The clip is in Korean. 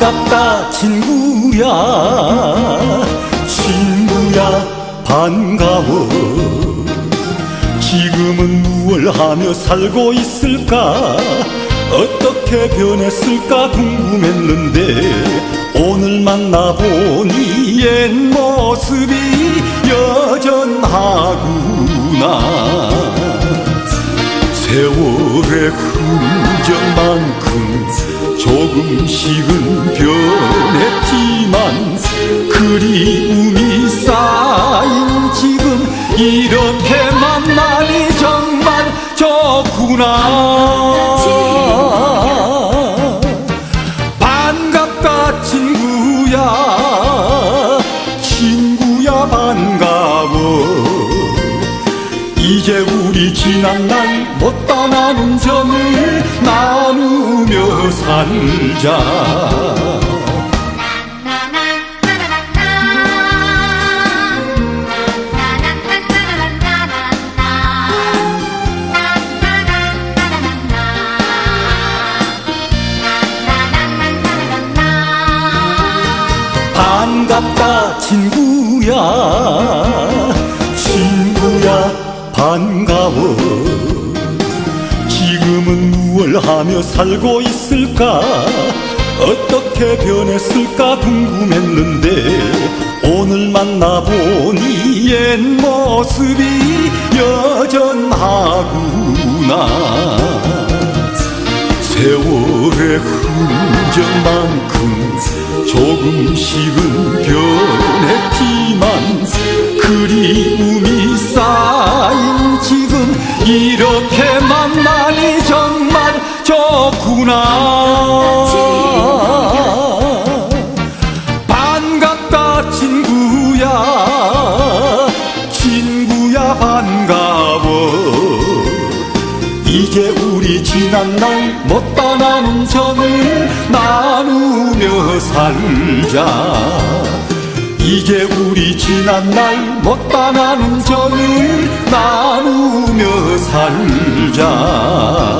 반갑다 친구야. 친구야 반가워. 지금은 무얼 하며 살고 있을까? 어떻게 변했을까 궁금했는데 오늘 만나보니 옛 모습이 여전하구나 세월의 흔적만큼 조금씩은 변했지만 그리움이 쌓인 지금 이렇게 만나니 정말 좋구나. 반갑다 친구야 우리 지난 날 못다 나눈 점을 나누며 살자. 반갑다 친구야. 친구야 반가워. 지금은 무얼 하며 살고 있을까? 어떻게 변했을까 궁금했는데 오늘 만나보니 옛 모습이 여전하구나. 세월의 흔적만큼 조금씩은 변했지만 그리움이 지금 이렇게 만나니 정말 좋구나. 반갑다 친구야. 친구야 반가워. 이제 우리 지난 날 못다 나눈 점을 나누며 살자 이제 우리 지난 날 못다 나눈 점을 나누며 살자